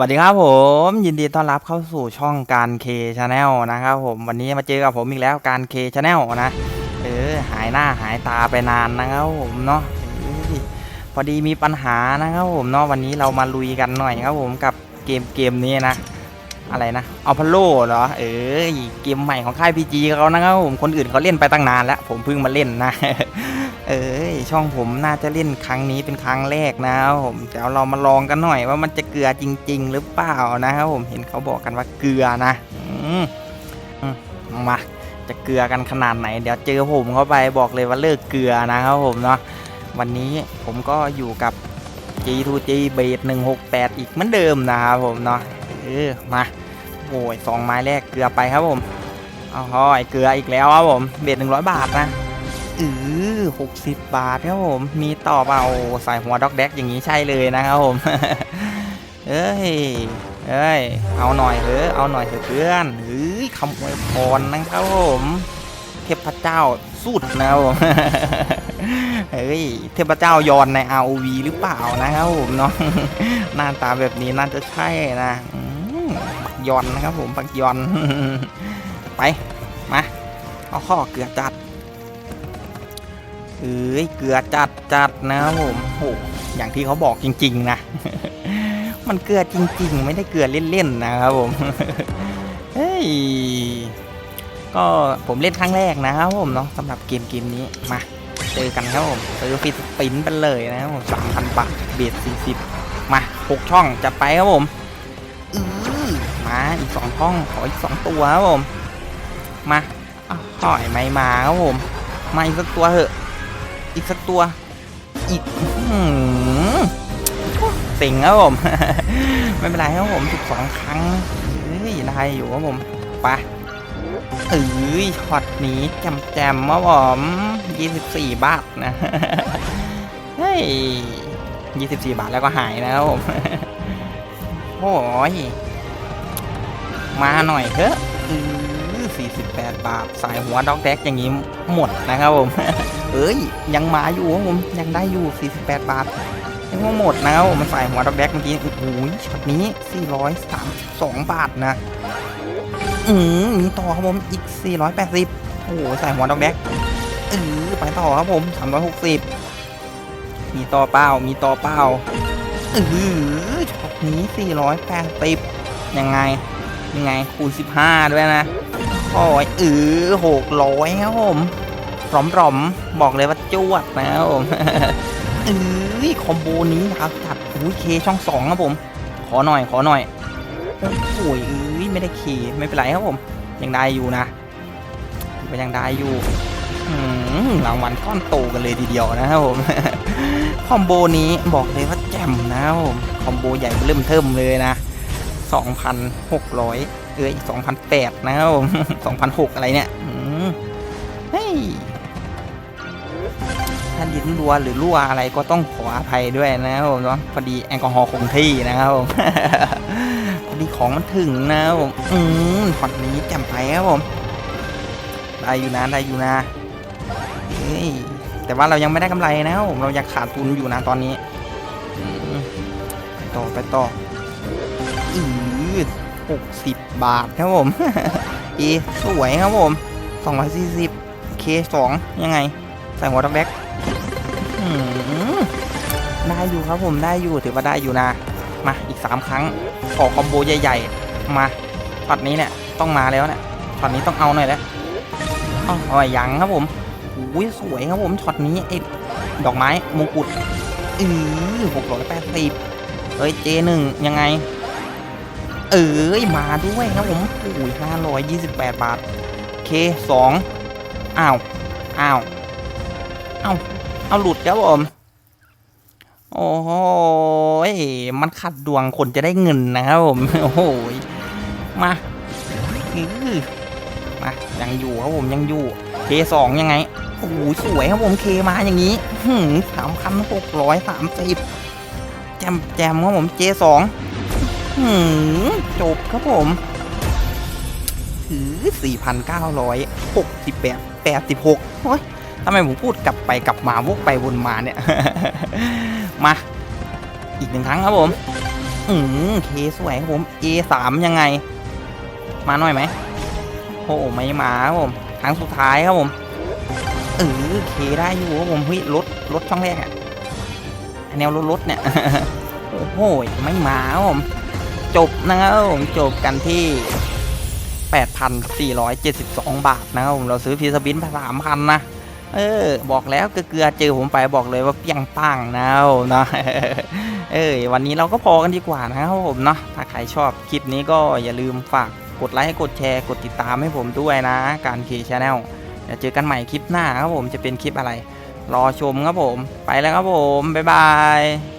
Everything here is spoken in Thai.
วัสดีครับผม ยินดีต้อนรับเข้าสู่ช่องการเคชาแนลนะครับผมวันนี้มาเจอกับผมอีกแล้วการเคชาแนลนะเออหายหน้าหายตาไปนานนะครับผมเนาะพอดีมีปัญหานะครับผมเนาะวันนี้เรามาลุยกันหน่อยครับผมกับเกมเกมนี้นะ อะไรนะเอาพ l โลเหรอ เออเกมใหม่ของค่ายพีจีเขานะครับผมคนอื่นเขาเล่นไปตั้งนานแล้ว ผมเพิ่งมาเล่นนะ เอ้ยช่องผมน่าจะเล่นครั้งนี้เป็นครั้งแรกนะครับผมเดี๋ยวเรามาลองกันหน่อยว่ามันจะเกลือจริง ๆ หรือเปล่านะครับผมเห็นเขาบอกกันว่าเกลือนะมาจะเกลือกันขนาดไหน เดี๋ยวเจอผมเข้าไปบอกเลยว่าเลิกเกลือนะครับผมเนาะวันนี้ผมก็อยู่กับ G2G b a s 168 อีกเหมือนเดิมนะครับผมเนาะ เออมาโอ้ยสองไม้แรกเกลือไปครับผมเอาหอยเกลืออีกแล้วครับผมเบสหนึ่งร้อยบาทนะอือหกสิบบาทครับผม มีต่อเปล่าใส่หัวด็อกแดกอย่างนี้ใช่เลยนะครับผม เอ้ย เอ้ย เอาหน่อยเถอะเอาหน่อยเถอะเพื่อนเฮ้ยคำอวยพรนะครับผม เทพเจ้าสุดนะครับผมเฮ้ย เทพเจ้ายอนใน ROV หรือเปล่านะครับผมเนาะหน้าตาแบบนี้น่าจะใช่นะอื ยอนนะครับผมบักยอน ไป มา เอาข้อเกลือจัดเอ้ยเกลือจัดจัดนะครับผมโหอย่างที่เขาบอกจริง ๆ นะ มันเกลือจริง ๆ ไม่ได้เกลือเล่นๆนะครับผมเฮ้ยก็ผมเล่นครั้งแรกนะครับผมเนาะสำหรับเกมเกมนี้มาเจอกันครับผมซื้อฟิสปินไปเลยนะครับผมสามพันบาทเบียดสี่สิบมาหกช่องจัดไปครับผมอือ มาอีกสองช่องขออีกสองตัวครับผมมาอ้าวถอยไม่มาครับผมมาอีกสักตัวเหอะ อีกสักตัว อีกอื้อหือเซ็งครับผม ไม่เป็นไรครับผม12ครั้งเฮ้ยได้อยู่ครับผมไปเอ้ยช็อตนี้แจมแจมครับผม24บสี่บาทนะเฮ้ย24บาทแล้วก็หายนะครับผมโอ้ย มาหน่อยเถอะ48 บาท สายหัวด็อกแดกอย่างนี้หมดนะครับผม เอ้ย ยังมาอยู่ครับผม ยังได้อยู่ 48 บาท ยังไม่หมดนะครับผมมันใส่หัวดอกแดกเมื่อกี้โอ้โหช็อตนี้ 432 บาทนะ อืมมีต่อครับผมอีก 480 โอ้โหใส่หัวดอกแดกเออไปต่อครับผม 360 มีต่อเป้ามีต่อเป้าเออช็อตนี้ 480 ยังไง ยังไงคูณ 15 ด้วยนะโอ้ยเออ600ครับผมรอมรอมๆบอกเลยว่าจวดนะครับผมเอ้ยคอมโบนี้นะครับจัดอุ้ยเคช่องสองครับผม ขอหน่อยขอหน่อยโอ้โหเอ้ยไม่ได้เคไม่เป็นไรครับผม ยังได้อยู่นะก็ยังได้อยู่อรางวัลก้อนโตกันเลยทีเดียวนะครับผม คอมโบนี้บอกเลยว่าแจ่มนะครับผม คอมโบใหญ่เริ่มเทิมเลยนะ 2,600 เอ้ย2,008นะครับผม2,006อะไรเนี่ยอืมเฮ้ยถ้าลิ้นรัวหรือรั่วอะไรก็ต้องขออภัยด้วยนะครับผมเนาะพอดีแอลกอฮอล์คงที่นะครับผมพอดีของมันถึงนะครับผมอืมพอดนี้จ่มไปครับผมได้อยู่นะได้อยู่นะเฮ้ยแต่ว่าเรายังไม่ได้กำไรนะครับผมเรายังขาดทุนอยู่นะตอนนี้ ไปต่อไปต่อ อือหกสิบบาทครับผม เอสวยครับผมสองร้อยสี่สิบเคสองยังไง ใส่หัวดอกแดกได้อยู่ครับผมได้อยู่ถือว่าได้อยู่นะ มาอีก3ครั้งขอคอมโบใหญ่ๆ มาช็อตนี้เนี่ยต้องมาแล้วเนี่ยช็อตนี้ต้องเอาหน่อยแล้วอ๋ออยังครับผมอุ้ยสวยครับผมช็อตนี้ไอ้ดอกไม้มงกุฎอือหกร้อยแปดสิบเอ้ยเจหนึ่งยังไง เอ้ยมาด้วยครับผมอุ้ยห้าร้อยยี่สิบแปดบาทเคสองอ้าวอ้าวเอาเอาหลุดครับผม โอ้โหยมันขัดดวงคนจะได้เงินนะครับผม โอ้โหยมาอือมา ยังอยู่ครับผมยังอยู่เคสองยังไง โอ้โหสวยครับผมเคมาอย่างนี้สามพันหกร้อยสามสิบแจมแจมครับผมเจสอง จบครับผมถือสี่พันเก้าร้อยหกสิบแปดแปดสิบหกโอ้ยทำไมผมพูดกลับไปกลับมาวกไปวนมาเนี่ย มา อีกหนึ่งครั้งครับผม อืมเคสวยครับผม A3 ยังไง มาหน่อยไหมโอ้ไม่มาครับผม ครั้งสุดท้ายครับผมเออเคได้อยู่ครับผมเฮ้ยรถรถช่องแรกอะแนวรถรถเนี่ย โอ้โหไม่มาครับผม จบนะครับผมจบกันที่ 8,472 บาทนะครับผมเราซื้อฟีสบินไป3,000นะเออบอกแล้วเกลือเจอผมไปบอกเลยว่าเปียงปังนะครับผมเนาะเออวันนี้เราก็พอกันดีกว่านะครับผมเนาะถ้าใครชอบคลิปนี้ก็อย่าลืมฝากกดไลค์กดแชร์กดติดตามให้ผมด้วยนะ การเคชแนลเดี๋ยวเจอกันใหม่คลิปหน้าครับผมจะเป็นคลิปอะไร รอชมครับผม ไปแล้วครับผม บ๊ายบาย